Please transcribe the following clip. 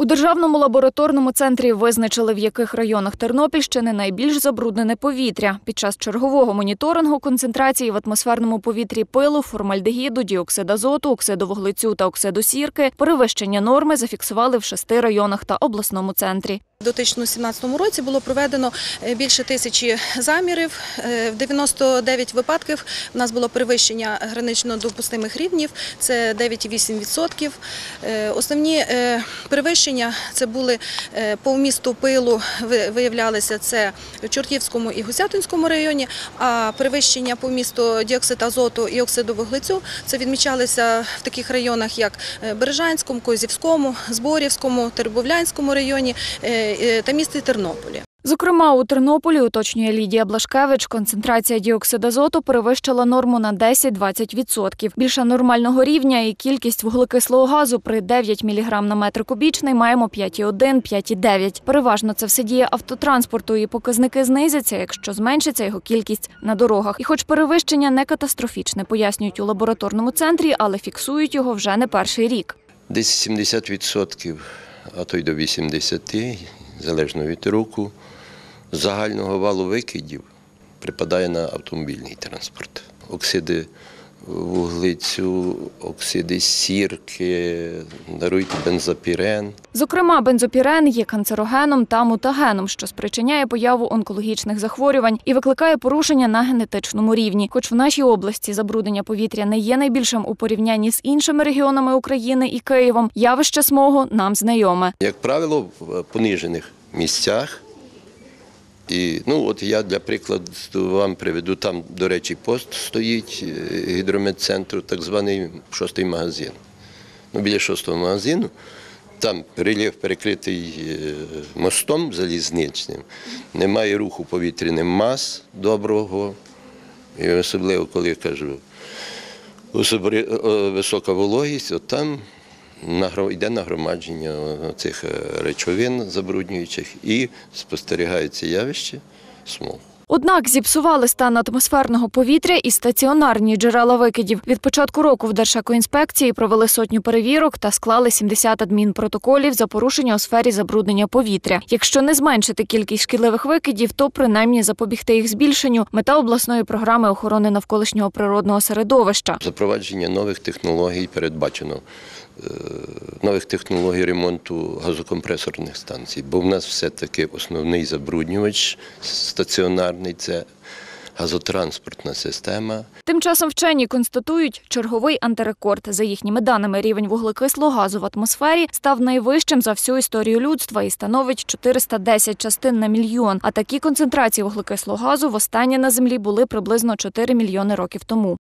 У державному лабораторному центрі визначили, в яких районах Тернопільщини найбільш забруднене повітря. Під час чергового моніторингу концентрації в атмосферному повітрі пилу, формальдегіду, діоксид азоту, оксиду вуглецю та оксиду сірки перевищення норми зафіксували в шести районах та обласному центрі. У 2017 році було проведено е, більше тисячі замірів. Е, В 99 випадків у нас було перевищення гранично допустимих рівнів, це 9,8%. Е, Основні перевищення це були по вмісту пилу, виявлялися це в Чортівському і Гусятинському районі, а перевищення по вмісту діоксид азоту і оксиду вуглецю це відмічалися в таких районах, як Бережанському, Козівському, Зборівському, Тербовлянському районі та місті Тернополі. Зокрема, у Тернополі, уточнює Лідія Блашкевич, концентрація діоксиду азоту перевищила норму на 10-20%. Більше нормального рівня і кількість вуглекислого газу при 9 мг на метр кубічний маємо 5,1-5,9. Переважно це все діє автотранспорту, і показники знизяться, якщо зменшиться його кількість на дорогах. І хоч перевищення не катастрофічне, пояснюють у лабораторному центрі, але фіксують його вже не перший рік. Десь 70%, а то й до 80%, залежно від року, загального валу викидів припадає на автомобільний транспорт. Оксиди вуглецю, оксиди сірки, даруйте бензопірен. Зокрема, бензопірен є канцерогеном та мутагеном, що спричиняє появу онкологічних захворювань і викликає порушення на генетичному рівні. Хоч в нашій області забруднення повітря не є найбільшим у порівнянні з іншими регіонами України і Києвом, явище смогу нам знайоме. Як правило, в понижених місцях. І ну, от я для прикладу вам приведу, там, до речі, пост стоїть е, гідрометцентру, так званий шостий магазин. Ну, біля шостого магазину, там рельєф перекритий е, мостом залізничним, немає руху повітряним мас доброго. І особливо, коли я кажу, висока вологість, от там йде нагромадження цих е, речовин забруднюючих і спостерігається явище смогу. Однак зіпсували стан атмосферного повітря і стаціонарні джерела викидів. Від початку року в Держекоінспекції провели сотню перевірок та склали 70 адмінпротоколів за порушення у сфері забруднення повітря. Якщо не зменшити кількість шкідливих викидів, то принаймні запобігти їх збільшенню мета обласної програми охорони навколишнього природного середовища. Запровадження нових технологій передбачено. е, Нових технологій ремонту газокомпресорних станцій, бо в нас все-таки основний забруднювач стаціонарний це газотранспортна система. Тим часом вчені констатують черговий антирекорд. За їхніми даними, рівень вуглекислого газу в атмосфері став найвищим за всю історію людства і становить 410 частин на мільйон. А такі концентрації вуглекислого газу востаннє на землі були приблизно 4 мільйони років тому.